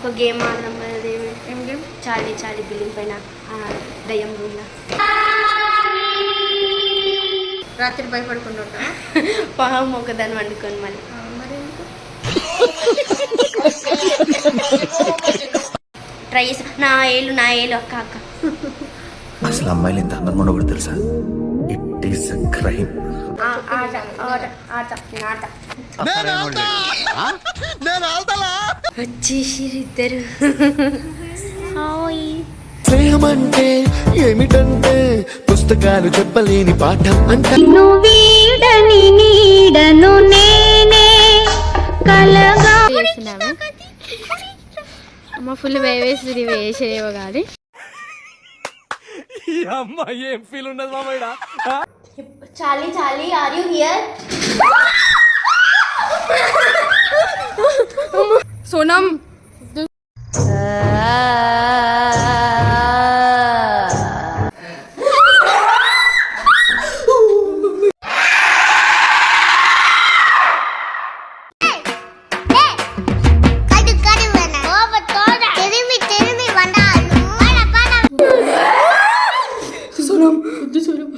ఒక గేమ్ ఆడదాం అది. ఏం గేమ్? చాలీ చాలీ బిల్డింగ్ పైన దయ్యం రూమ్లో రాత్రి భయపడుకుంటూ ఉంటావా పాము ఒకదాన్ని వండుకొని మళ్ళీ ట్రై చేసి. నా ఏళ్ళు నా ఏళ్ళు అక్క అక్క. అసలు అమ్మాయిలు ఇంత అందం ఉండకూడదు తెలుసా? ఇట్ ఈస్ క్రైమ్ ఆ, ఆట ఆట ఆట ఆట. వచ్చేసి ఇద్దరు హాయ్ స్నేహం అంటే ఏమిటంటే పుస్తకాలు చెప్పలేని పాఠం అంటే వీడని నీడను నేనే కలగా అమ్మ ఫుల్ వేవేసి వేసేవో కానీ Charlie Charlie are you here Sonam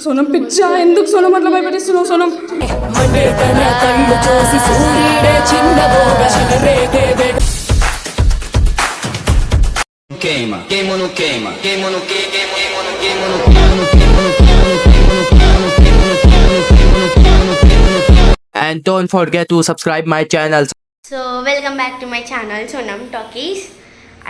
Sonam పిచ్చా ఎందుకు సోనం అట్లా భయపెట్టిస్తున్నావు Sonam queima, queima no queima, queima no queima, queima no queima queima no queima queima no queima queima no queima queima no queima queima no queima no queima And don't forget to subscribe my channel. So welcome back to my channel Sonam talkies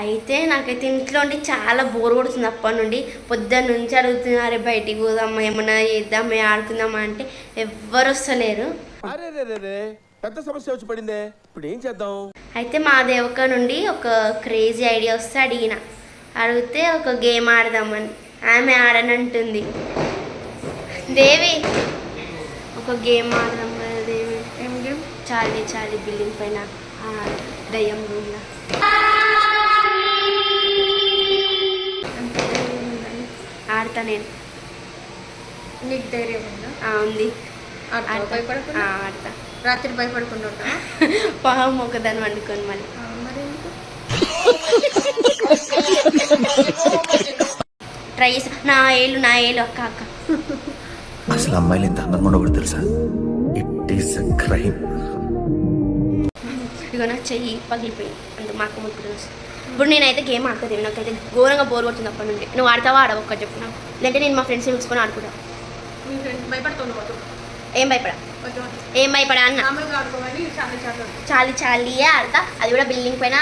అయితే నాకైతే ఇంట్లో ఉండి చాలా bore కొడుతుంది అప్పటి నుండి పొద్దున్న నుంచి అడుగుతున్నారు బయటికి పోదామా ఏమన్నా చేద్దామా ఆడుకుందామా అంటే ఎవ్వరు వస్తలేరు పెద్ద సమస్య వచ్చి పడిందే. ఇప్పుడు ఏం చేద్దాం? అయితే మా దేవక నుండి ఒక క్రేజీ ఐడియా వస్తే అడిగిన. అడిగితే ఒక గేమ్ ఆడదామని. ఆమె ఆడనంటుంది. దేవి ఒక గేమ్ ఆడదాం కదా దేవి. ఏం గేమ్ చాలీ చాలీ బిల్డింగ్ పైన దయ్యం రూమ్లో. ఆడతా నేను. నీకు ధైర్యం ఉందా? ఆ, ఉంది? ఆడతా. భయపడకుండా? రాత్రి భయపడుకుంటూ ఉంటావా? పాము ఒకదాన్ని వండుకొని మళ్ళీ ఆ, మరి ఎందుకు ట్రై చేసి. నా ఏళ్ళు నా ఏళ్ళు అక్క అక్క. అసలు అమ్మాయిలు ఇంత అందం ఉండకూడదు తెలుసా? ఇట్ ఈస్ క్రైమ్ ఇదిగో నా చెయ్యి పగిలిపోయింది. అంటే మాకు ముప్పుడు వస్తుంది ఇప్పుడు నేనైతే గేమ్ ఆడుతుంది నాకైతే ఘోరంగా బోర్ కొడుతుంది అప్పటి నుండి. నువ్వు ఆడతావా? ఆడవు ఒక్క చెప్పు నాకు. లేదంటే నేను మా ఫ్రెండ్స్ పిలుచుకొని ఆడుకుంటా. మీ ఫ్రెండ్ భయపడుతున్నావు ఏం భయపడా? వద్దు వద్దు. ఏం భయపడా అన్న చాలా చాలా చాలియే ఆడతా. అది కూడా బిల్డింగ్ పైన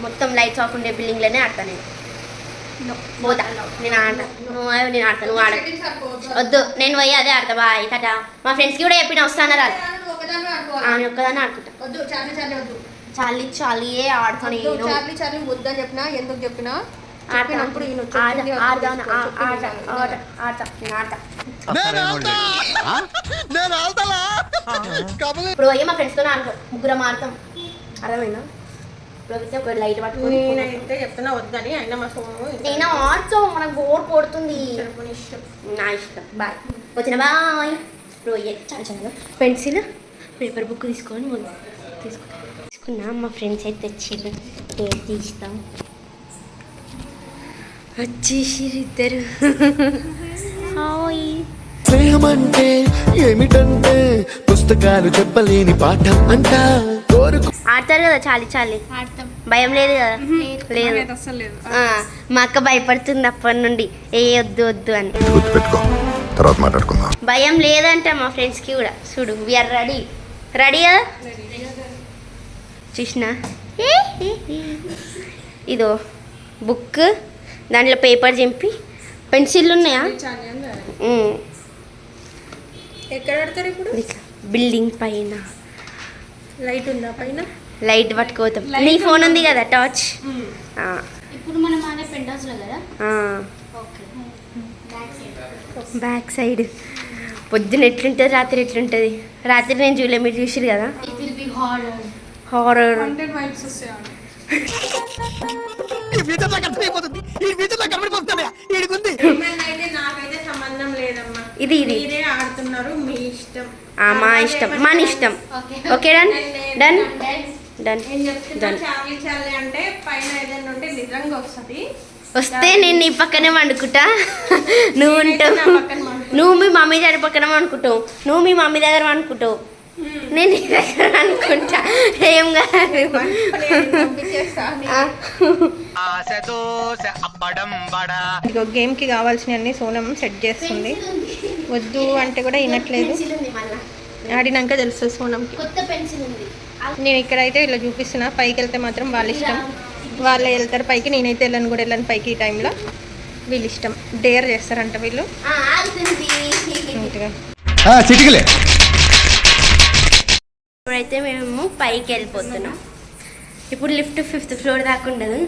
మొత్తం లైట్స్ ఆఫ్ ఉండే బిల్డింగ్లోనే ఆడతా నేను. పోతా. నేను ఆడతా. నువ్వు నేను ఆడతా. నువ్వు ఆడ వద్దు. నేను పోయి అదే ఆడతా. బాయ్ కదా మా ఫ్రెండ్స్కి కూడా చెప్పిన వస్తాను రాదు ఒకదాన్ని ఆమె ఒక్కదాన్ని ఆడుకుంటా. చాలి చాలియే ఆడతాను నేను. వద్దని చెప్పినా ఎందుకు చెప్పినా? ఆడతా. ఆడతా. నేను ఆడతా. ఇప్పుడు పోయి మా ఫ్రెండ్స్తో ఆడతాం. ముగ్గురం ఆడతాం. అర్థమైందా? ఇప్పుడు లైట్ పట్టుకొని నేనైతే చెప్తున్నా వద్దని. అయినా మా సోము నేను ఆడతాం మనకు బోర్ కొడుతుంది. చెప్పుకుని ఇష్టం. నా ఇష్టం. బాయ్. వచ్చిన బాయ్. ఇప్పుడు పోయే చాలా చాలా పెన్సిల్ పేపర్ బుక్ తీసుకొని తీసుకున్నా. మా ఫ్రెండ్స్ అయితే తెచ్చిర్రు. పేరు తీస్తాం. వచ్చేసి ఇద్దరు. హాయ్ ఏమిటంటే పుస్తకాలు చెప్పలేని పాఠం అంట. ఆడతారు కదా చాలి చాలి. భయం లేదు కదా? లేదు. మా అక్క భయపడుతుంది అప్పటి నుండి. ఏ వద్దు వద్దు అని. తర్వాత మాట్లాడుకుందాం. భయం లేదంట మా ఫ్రెండ్స్కి కూడా. చూడు వీఆర్ రెడీ రెడీ కదా? చూసిన? ఇదో బుక్. దాంట్లో పేపర్ చింపి. పెన్సిల్ ఉన్నాయా? ఎక్కడ పెడతారు ఇప్పుడు? బిల్డింగ్ పైన. లైట్ ఉందా పైన? లైట్ పట్టుకోతాం నీ ఫోన్ ఉంది? కదా టార్చ్ ఇప్పుడు మనం ఆడే పెండాస్లో కదా? ఆ. బ్యాక్ సైడ్ పొద్దున ఎట్లుంటుంది రాత్రి ఎట్లుంటుంది? రాత్రి నేను చూడలే మీరు చూసిరు కదా? హారర్ హండ్రెడ్ వైబ్స్ వస్తాయి అయితే నాకైతే సంబంధం లేదమ్మా ఇది ఇది. ఆడుతున్నారు మీ ఇష్టం. ఆ, మా ఇష్టం మన ఇష్టం. Okay. Done? Done done done? అంటే పైన నిజంగా వస్తుంది. వస్తే నేను నీ పక్కనే వండుకుంటా. నువ్వు ఉంటావు. నువ్వు మీ మమ్మీ దగ్గర పక్కన వండుకుంటావు. నువ్వు మీ మమ్మీ దగ్గర వండుకుంటావు. నేను నీ దగ్గర అనుకుంటా ఏం కాదు. ఇదిగో గేమ్కి కావాల్సినవన్నీ సోనం సెట్ చేస్తుంది. వద్దు అంటే కూడా వినట్లేదు. ఆడినాక తెలుస్తుంది సోనంకి కొత్త పెన్సిల్ ఉంది. నేను ఇక్కడైతే ఇలా చూపిస్తున్నా. పైకి వెళ్తే మాత్రం వాళ్ళ ఇష్టం. వాళ్ళే వెళ్తారు పైకి. నేనైతే వెళ్ళను కూడా వెళ్ళను పైకి ఈ టైంలో వీళ్ళు ఇష్టం. డేర్ చేస్తారంట వీళ్ళు. ఇప్పుడైతే మేము పైకి వెళ్ళిపోతున్నాం. ఇప్పుడు లిఫ్ట్ ఫిఫ్త్ ఫ్లోర్ దాకా ఉండదు.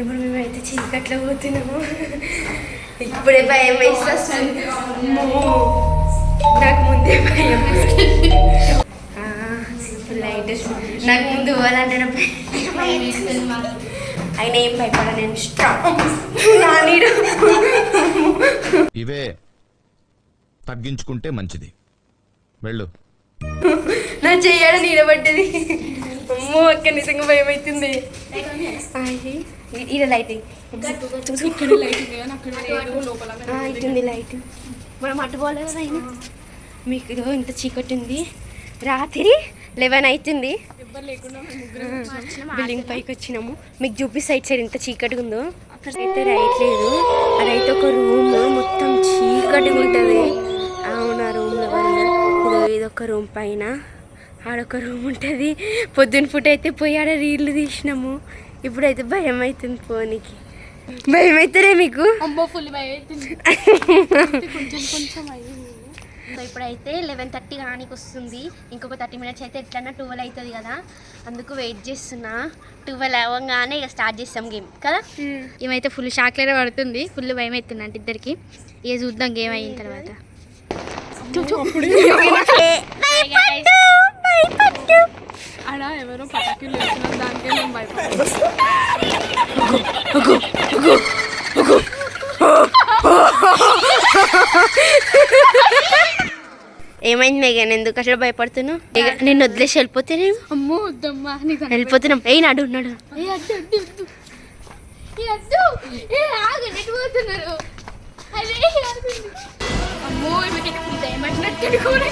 ఇప్పుడు మేమైతే చీకట్లో పోతున్నాము. ఇప్పుడే భయం వేసి వస్తుంది అమ్మో, నాకు ముందే భయం లైట్ నాకు ముందు పోవాలంటే. అయినా ఏం భయపడ నేను స్ట్రాంగ్ నా నీడు ఇవే తగ్గించుకుంటే మంచిది. వెళ్ళు. నా చెయ్యాడ నీడబడ్డది. అమ్మో అక్క నిజంగా భయం అవుతుంది ఈడ లైటింగ్ ఇటుంది లైట్ మనం అటు పోలేదు కదా అయినా మీకు ఇదిగో ఇంత చీకటి ఉంది. రాత్రి లెవెన్ అవుతుంది. బిల్డింగ్ పైకి వచ్చినాము. మీకు చూపిస్తే సైడ్ సైడ్ ఎంత చీకటిగా ఉందో. అయితే రైట్ లేదు. అదైతే ఒక రూమ్ మొత్తం చీకటిగా ఉంటుంది. అవును ఆ రూమ్లో ఇదో ఇదొక రూమ్ పైన. ఆడొక రూమ్ ఉంటుంది. పొద్దున్న పూట అయితే పోయి ఆడ రీళ్ళు తీసినాము. ఇప్పుడైతే భయం అవుతుంది పోనీకి. భయం అవుతారే మీకు? అమ్మో ఫుల్ భయం అవుతుంది కొంచెం కొంచెం అయ్యింది. సో ఇప్పుడైతే లెవెన్ థర్టీ కానికి వస్తుంది. ఇంకొక థర్టీ మినిట్స్ అయితే ఎట్లన్నా ట్వెల్వ్ అవుతుంది కదా. అందుకు వెయిట్ చేస్తున్నా. ట్వెల్వ్ అవ్వగానే ఇక స్టార్ట్ చేస్తాం గేమ్ కదా? ఏమైతే ఫుల్ షాక్లైనా పడుతుంది ఫుల్ భయం అవుతుంది అంటే ఇద్దరికి. ఇక చూద్దాం గేమ్ అయిన తర్వాత ఆడ ఎవరో పటాకులు వేస్తున్నారు దానికే మేము భయపడాలి ఏమైంది మేఘన్ ఎందుకు అసలు భయపడుతున్నావు ఇక నిన్ను వదిలేసి వెళ్ళిపోతేనే అమ్మో వద్దమ్మా వెళ్ళిపోతున్నాం ఏ నడు నడు ఏ అద్దు అద్దు అద్దు ఏ అద్దు ఏ ఆగు నెట్ పోతున్నారు అదే ఆగుంది. అమ్మో ఈమెకి ఎక్కడ దయమట్టినట్టు కూడా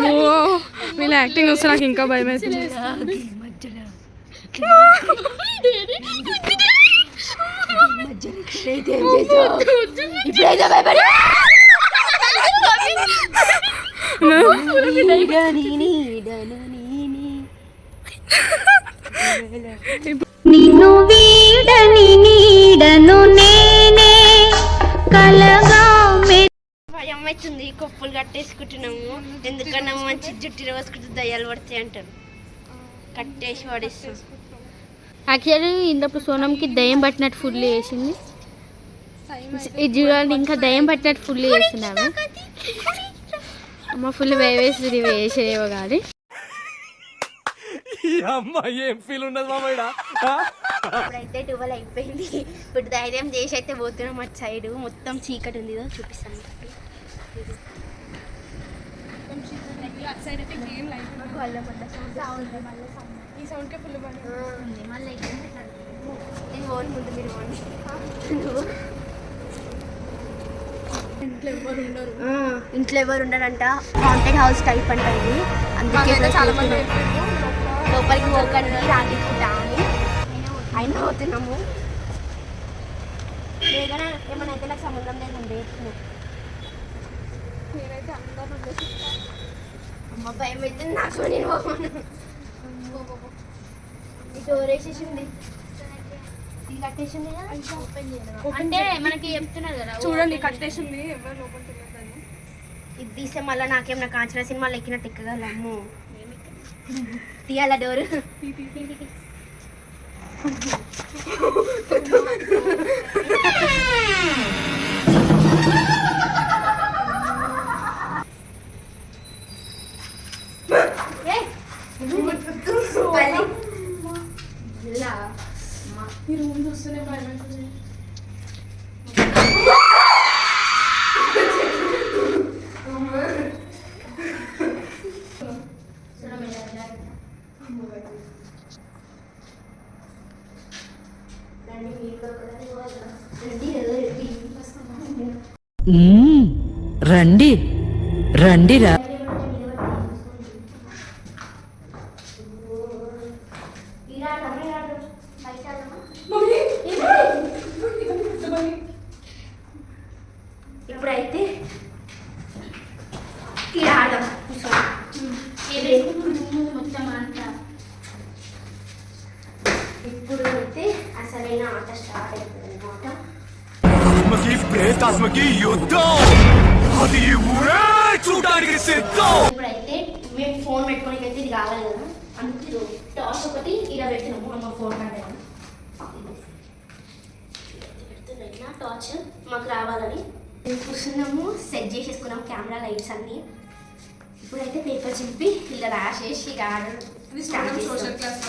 అమ్మో వీళ్ళ యాక్టింగ్ వస్తే నాకు ఇంకా భయం అవుతుంది నిన్ను వీడని నీడను నేనే కలగా భయం అవుతుంది కొప్పులు కట్టేసుకుంటున్నాము. ఎందుకన్నా మంచి జుట్టు రోజుకుంటే దయ్యాలు పడతాయి అంటారు. కట్టేసి పడేస్తాం. యాక్చువల్లీ ఇందప్పుడు సోనంకి దయ్యం పట్టినట్టు ఫుల్ వేసింది ఇది చూడండి ఇంకా దయ్యం పట్టినట్టు ఫుల్ వేస్తున్నాము అమ్మ ఫుల్ వేస్తుంది ఇవి వేసేదేమో కానీ ఇప్పుడైతే ట్వెల్వ్ అయిపోయింది. ఇప్పుడు ధైర్యం చేసి అయితే పోతున్నాం అటు సైడ్ మొత్తం చీకటి ఉంది చూపిస్తాను. ఈ సౌండ్కే ఫుల్ భయం నేను పోను ముందు మీరు పోండి ఇంట్లో ఎవరు ఉండరంట. హాంటెడ్ హౌస్ టైప్ అంట ఇది. అందుకే చాలా మంది. లోపలికి పోకండి రాగిపోతా అని అయినా పోతున్నాము. లేదనా ఏమైనా అయితే నాకు సంబంధం లేదండి నేనైతే అందరూ అమ్మ భయం అయితే నాకు నేను డోర్ వేసేసింది అంటే మనకి చెప్తున్నారు కదా చూడండి కట్టేసింది. ఇది తీస్తే మళ్ళీ నాకేం నా కాంచన సినిమాలు ఎక్కినట్టు ఎక్కగలము తీయాల డోరు? రండి రండి. రండిరా. అందుకే టాస్ ఒకటి ఇలా పెట్టినాము అమ్మ ఫోన్ అంటే ఇట్లా టార్చ్ మాకు రావాలని. మేము కూర్చున్నాము సెట్ చేసేసుకున్నాము కెమెరా లైట్స్ అన్నీ. ఇప్పుడైతే పేపర్ చింపి ఇలా రాసేసి ఆర్డర్ సోషల్ క్లాస్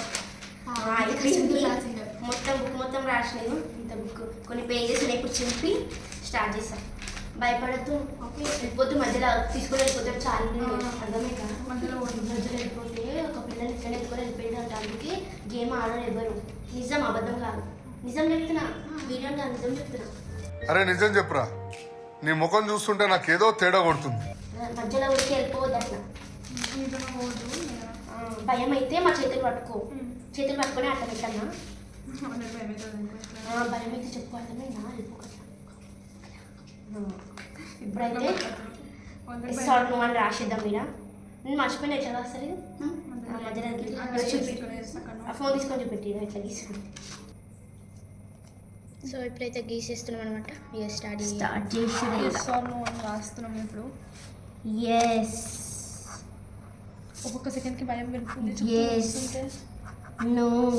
మొత్తం బుక్ మొత్తం రాసినాను ఇంత బుక్ కొన్ని పేజెస్ ఇప్పుడు చింపి స్టార్ట్ చేస్తాం. భయపడద్దు. ఓకే వెళ్ళిపోతే మధ్యలో తీసుకొని వెళ్ళిపోతే చాలా అర్థమే కదా మధ్యలో మధ్యలో వెళ్ళిపోతే ఒక పిల్లలు ఇక్కడ ఎత్తుకొని వెళ్ళిపోయింది అంటే అందుకే గేమ్ ఆడరు ఎవరు. నిజం అబద్ధం కాదు. నిజం చెప్తున్నా. వీడియో నిజం చెప్తున్నా. అరే నిజం చెప్పురా. నీ ముఖం చూస్తుంటే నాకేదో తేడా కొడుతుంది. మధ్యలో ఊరికి వెళ్ళిపోవద్దు అట్లా. భయం అయితే మా చేతులు పట్టుకో. చేతులు పట్టుకొని అట్లా పెట్టన్నా భయం అయితే చెప్పు అర్థమే నా వెళ్ళిపోకట్లా ఆ, ఇప్పుడైతే సార్ నువ్వు అని రాసిద్దాం మీద నేను మర్చిపోయినా ఇది? ఆ, ఫోన్ తీసుకొని చూపెట్టి ఇట్లా తీసుకుని సో ఇప్పుడైతే గీసేస్తున్నాం అనమాట ఇక స్టార్ట్ స్టార్ట్ చేసి సార్ నువ్వు అని రాస్తున్నాం ఇప్పుడు? ఎస్ ఒక్కొక్క సెకండ్కి భయం పెరుగుతుంది Yes. నువ్వు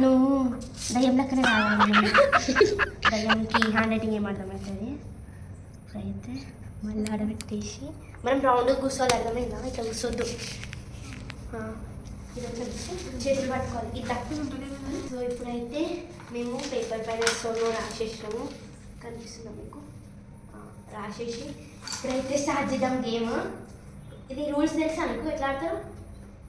నువ్వు దయ్యం లెక్కనే రావాలి. దయ్యంకి హ్యాండ్ రైటింగ్ ఏం అర్థమవుతుంది? అయితే మళ్ళీ ఆడబెట్టేసి మనం రౌండ్గా కూర్చోవాలి అర్థమైందా? ఇట్లా కూర్చోద్దు. ఆ, ఇలా వచ్చేసి చేతులు పట్టుకోవాలి. ఇట్లా సో ఇప్పుడైతే మేము పేపర్ పైన సోలో రాసేసినాము కనిపిస్తున్నాం మీకు? రాసేసి ఇప్పుడైతే స్టార్ట్ చేద్దాం గేమ్. ఇది రూల్స్ తెలుసా అనుకో ఎట్లా ఆడతారు?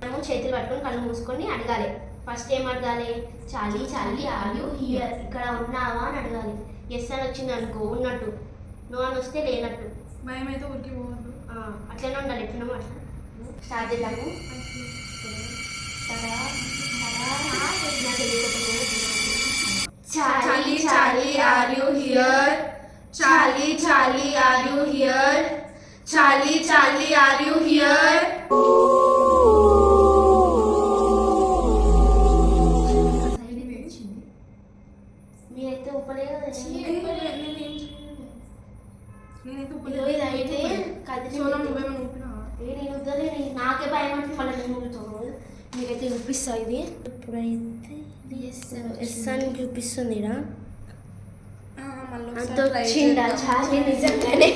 మనము చేతులు పట్టుకొని కళ్ళు మూసుకొని అడగాలి. ఫస్ట్ ఏం అడగాలి? చాలి చాలి ఆలు హియర్ ఇక్కడ ఉన్నావా అని అడగాలి. ఎస్ అని వచ్చింది అనుకో ఉన్నట్టు. నో అని వస్తే లేనట్టు భయం అయితే ఉరికి పోవద్దు. ఆ, అట్లనే ఉండాలి ఎట్లున్నామో అట్లా స్టార్ట్ చేద్దాము. తరా, తరా, నాకు తెలియకపోతే చాలి చాలి ఆర్ యు హియర్? చాలి చాలి ఆర్ యు హియర్? చాలి చూపిస్తా ఇది ఇప్పుడైతే ఎస్ అని చూపిస్తుంది మళ్ళీ అంత వచ్చిందా చాలి నిజంగానే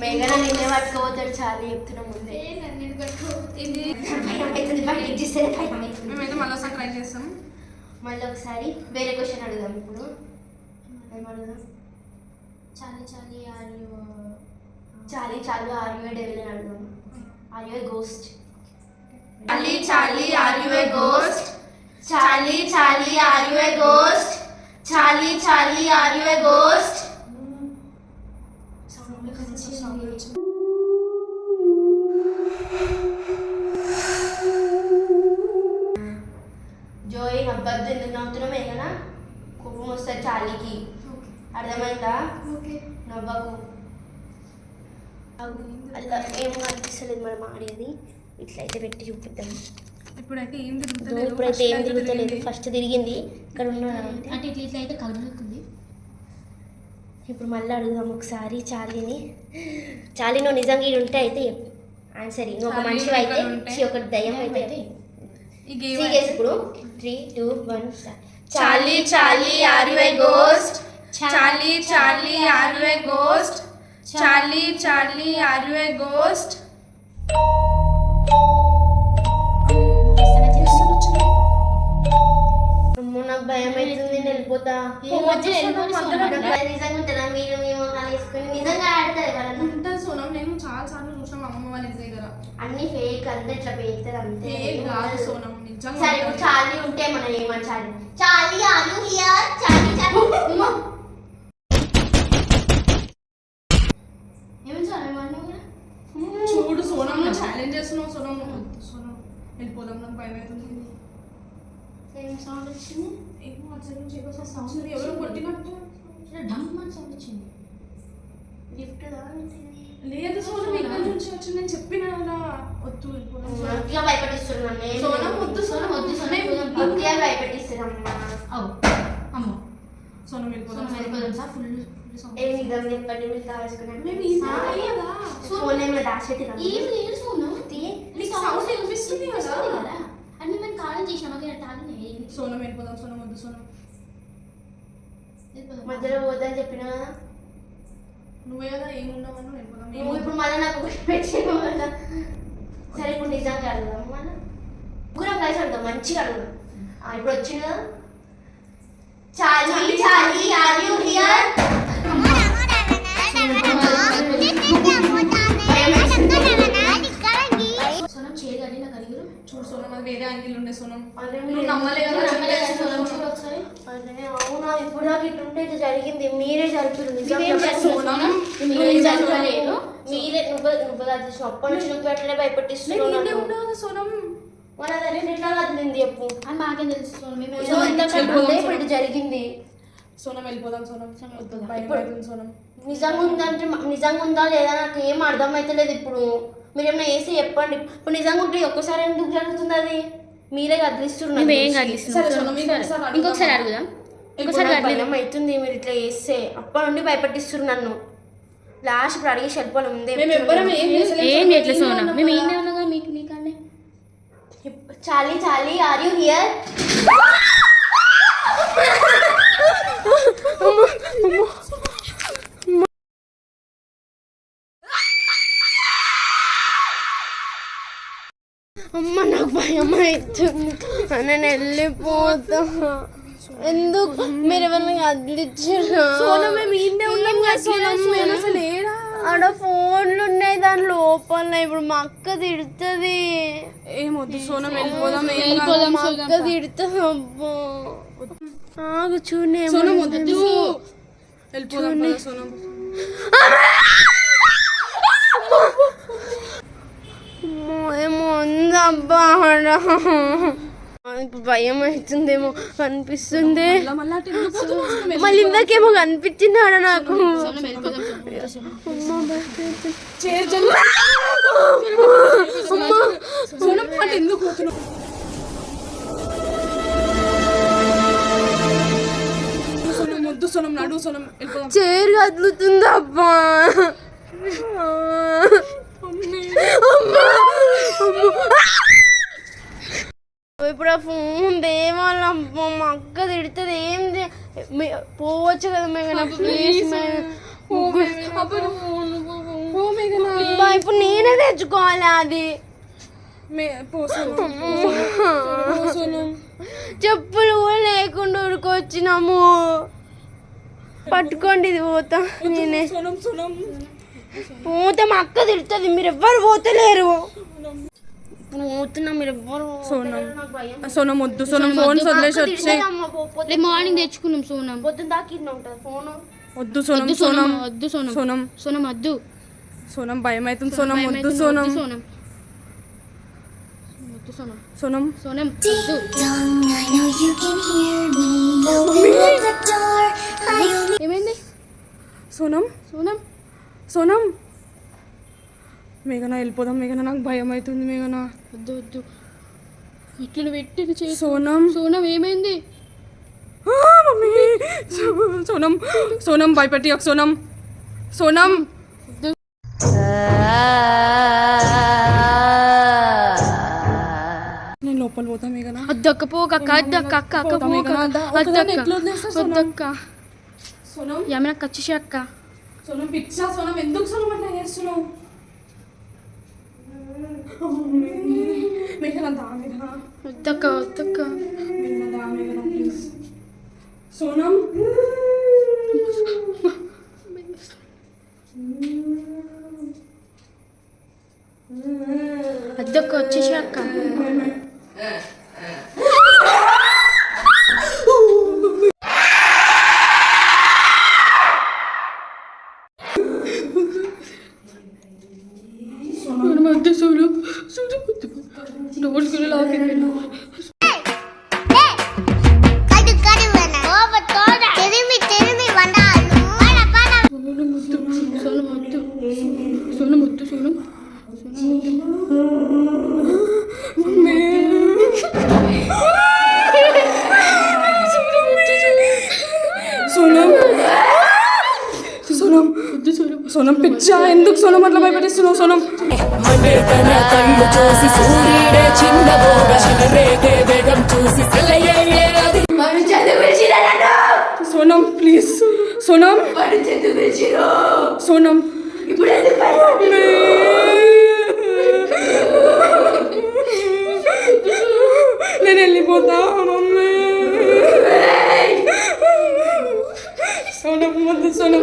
మేఘన నిన్నే పట్టుకోపోతాడు చాలి చెప్తున్నా ముందే మేమైతే మళ్ళీ ఒకసారి ట్రై చేస్తాం మళ్ళీ ఒకసారి వేరే క్వశ్చన్ అడుగుదాం ఇప్పుడు ఏం అడుగుదాం చాలి చాలి ఆర్ యు చాలి చాలు డెవిల్ అని అడుగుదాం ఆర్యుఏ గోస్ట్ చాలి చాలి ఆర్ యు ఏ గోస్ట్ చాలి చాలి ఆర్యుఏ గోస్ట్ చాలి చాలి ఆర్యుఏ గోస్ట్ జోయి నవ్వద్దు ఎందుకు నవ్వుతున్నామే కదా కోపం వస్తుంది చాలీకి అర్థమైందా నవ్వకు అలా ఏం కనిపిస్తలేదు మనం ఆడేది ఇట్లయితే పెట్టి చూపిద్దాం. ఇప్పుడైతే ఏం ఇదో తిరుగుతలేదు ఇప్పుడైతే ఏం తిరుగుతలేదు ఫస్ట్ తిరిగింది. ఇక్కడ ఉన్న అంటే ఇట్లా ఇట్లా అయితే కదులుతుంది. ఇప్పుడు మళ్ళీ అడుగుదాం ఒకసారి చాలీని చాలీ నువ్వు నిజంగా ఈడు ఉంటే అయితే ఆన్సర్ నువ్వు ఒక చాలీ మనిషి అయితే ఒక దయ్యం అయితే ఇప్పుడు. Three two one Charlie Charlie are you ghost Charlie Charlie are you ghost Charlie Charlie are you ghost నాకు భయం అవుతుంది నేను వెళ్ళిపోతా. నిజంగా ఉంటుందా మీరు? మేము వేసుకొని నిజంగా ఆడతారు వాళ్ళని ఉంటుంది సోనం నేను చాలా సార్లు చూసినాం మా అమ్మమ్మ వాళ్ళ ఇంటి దగ్గర అన్ని ఫేక్ అంతా ఇట్లా అంతే. కాదు సోనం నిజంగా సరే ఇప్పుడు ఉంటే మనం ఏమని హియర్. ఏమని చూడు సోనం ఛాలెంజ్ చేస్తున్నావు సోనం. సోనం వెళ్ళిపోదాం నాకు భయం అవుతుంది. సౌండ్ వచ్చింది? ఏమో అటు నుంచి ఏదో సౌండ్. ఎవరో కొట్టినట్టు ఇట్లా డమ్ అని సౌండ్ వచ్చింది. లిఫ్ట్ లేదు సోనం ఇక్కడ నుంచి వచ్చి నేను చెప్పిన వద్దు వెళ్ళిపోదాం ఇట్లా భయపెట్టిస్తున్నాను నేను. సోనం వద్దు సోనం వద్దు సోనం. అమ్మో. సోనం వెళ్ళిపోదాం సార్ ఫుల్ ఏం నిజం చెప్పండి మీరు కావాల్సుకున్నాను మేము ఈ ఏం లేదు సోను. సౌండ్ వినిపిస్తుంది కదా కదా అని మేము కాలం చేసినాం మాకు తాను సోనం వెళ్ళిపోదాం సోనం వద్దు సోనం మధ్యలో పోదని చెప్పిన కదా నువ్వే కదా వెళ్ళిపోదాం నువ్వు ఇప్పుడు మళ్ళీ నాకు పెట్టిన సరే ఇప్పుడు నిజంగా అడుగుదాం మళ్ళీ ముగ్గురం కలిసి అడుగుదాం మంచిగా అడుగుదాం ఇప్పుడు వచ్చింది కదా చాలీ Charlie are you here Sonam వేరే యాంగిల్ ఉండే సోనం. సోనం. అవునా? ఇప్పుడు నాకు ఇట్లుంటే జరిగింది. మీరే జరిపారు జరపలేదు నువ్వు నువ్వు చేసిన అప్పటి నుంచి నువ్వు భయపెట్టిస్తున్నావు సోనం. మన నిన్న చెప్పు. అని మాకేం తెలుసు సోనం. జరిగింది. సోనం వెళ్ళిపోదాం సోనం. సోనం నిజంగా ఉందంటే నిజంగా ఉందా లేదా నాకు ఏం అర్థం అవుతలేదు ఇప్పుడు. మీరు ఏమైనా వేసి చెప్పండి. ఇప్పుడు నిజంగా ఉంటే ఒక్కసారి ఎందుకు జరుగుతుంది అది? మీరే కదిలిస్తున్నారు ఇంకొకసారి అడుగుదాం. అవుతుంది మీరు ఇట్లా చేస్తే. అప్పటి నుండి భయపెట్టిస్తున్నారు నన్ను. లాస్ట్ ఇప్పుడు అడిగేసి వెళ్ళిపోవాలి ముందే ఏం ఏం సోనం. ఏం మేము? ఏం ఉన్నాం మీకు నీకన్నా చాలీ చాలీ ఆర్ యూ హియర్? అమ్మ. నాకు భయం అవుతుంది. నేను వెళ్ళిపోతా. ఎందుకు? మీరు ఎవరిని కదిలిచ్చారు ఆడ ఫోన్లు ఉన్నాయి దాని లోపల. ఇప్పుడు మా అక్క తిడుతుంది. ఏమొద్దు సోనం వెళ్ళిపోదాం. వెళ్ళిపోదాం మా అక్క తిడుతుంది. అబ్బో. ఆగు చూనే సోనం వద్దు వెళ్ళిపోదాం. పద సోనం. ఏమో ఉందబ్బా ఆడ ఇప్పుడు భయం అవుతుందేమో అనిపిస్తుంది మళ్ళా మళ్ళా అటు ఎందుకు పోతున్నావు? సోనం మళ్ళీ ఇందాకేమో కనిపించింది ఆడ నాకు సోనం వెళ్ళిపోదాం చేరు జల్లి. సోనం అటు ఎందుకు పోతున్నావు సోనం వద్దు సోనం నడు సోనం వెళ్ళిపోదాం చేరు కదులుతుంది అబ్బా ఇప్పుడు ఆ ఫోన్ దేవాలబ్బా మా అక్క తిడుతుంది ఏం పోవచ్చు కదా మేము ప్లీజ్ మేఘనా. ఇప్పుడు నేనే తెచ్చుకోవాలి అది? చెప్పులు కూడా లేకుండా ఉరికొచ్చినాము పట్టుకోండి ఇది పోతా. నేనే. పోతే మా అక్క తిడుతుంది మీరు ఎవ్వరు పోతలేరు పోతున్నా మీరు ఎవ్వరు సోనం సోనం వద్దు సోనం ఫోన్ వదిలేసి వచ్చే. రేపు మార్నింగ్ తెచ్చుకున్నాం సోనం. పొద్దున్న దాకా ఉంటుంది ఫోను. వద్దు సోనం వద్దు సోనం సోనం. వద్దు సోనం. సోనం. సోనం వద్దు. సోనం భయం అవుతుంది సోనం వద్దు సోనం. సోనం. సోనం. సోనం. ఏమైంది? సోనం. సోనం? సోనం మేఘన వెళ్ళిపోదాం మేఘన నాకు భయం అవుతుంది మేఘన. వద్దు వద్దు. ఇట్లు పెట్టి చేసి సోనం. సోనం ఏమైంది? మమ్మీ. సోనం సోనం భయపెట్టి ఒక సోనం. సోనం. నేను లోపల పోతా మేఘన. అద్దక్క పోక అక్క అద్దక్క అక్క అక్క పోక. సోనం? వద్దక్క సోనం? ఏమైనా కచ్చేసి అక్క? సొనం పిచ్చా సొనం ఎందుకు సొనం అట్లా చేస్తున్నావు మేఘన దా మేఘన వద్దక్క వద్దక్క మేఘన దా మేఘన ప్లీజ్ సోనం వద్దక్క వచ్చేసాక సోనం ప్లీజ్. సోనం. సోనం. మమ్మీ. నేను వెళ్ళిపోతా మమ్మీ. సోనం వద్దు సోనం.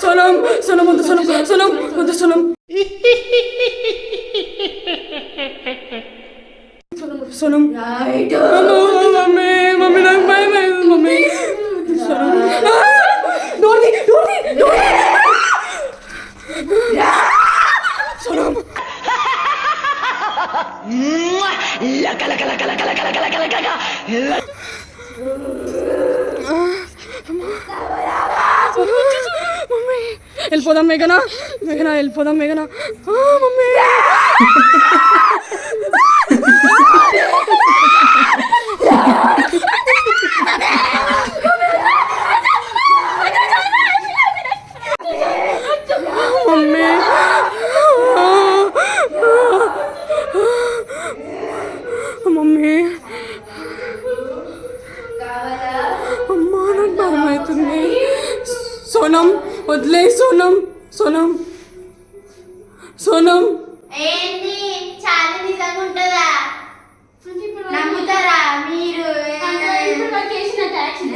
సోనం సోనం వద్దు సోనం సోనం వద్దు సోనం సోనం మమ్మీ మమ్మీ నాకు భయం వేస్తుంది మమ్మీ సోనం డోర్ది డోర్ది డోర్ది సోనం మమ్మీ వెళ్ళిపోదాం మేఘనా మేఘనా వెళ్ళిపోదాం మేఘనా ఆ, మమ్మీ మమ్మీ మమ్మీ సోనం వదిలే సోనం సోనం సోనం ఏంటి చాలా నిజంగా ఉంటుందా? నమ్ముతారా మీరు?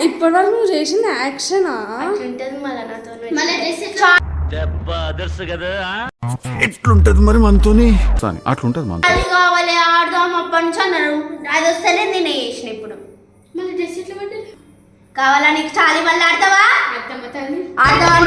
ఇప్పటివరకు నువ్వు చేసిన యాక్షనా? ఎట్లుంటది మరి మనతోని? అట్లుంటది మన అది కావాలి ఆడదాం అప్పటి నుంచి అన్నారు. అది వస్తేనే నేను చేసిన ఇప్పుడు. మళ్ళీ డ్రెస్ ఎట్లా కావాలా నీకు చాలి మళ్ళీ ఆడతావా? ఆడదాం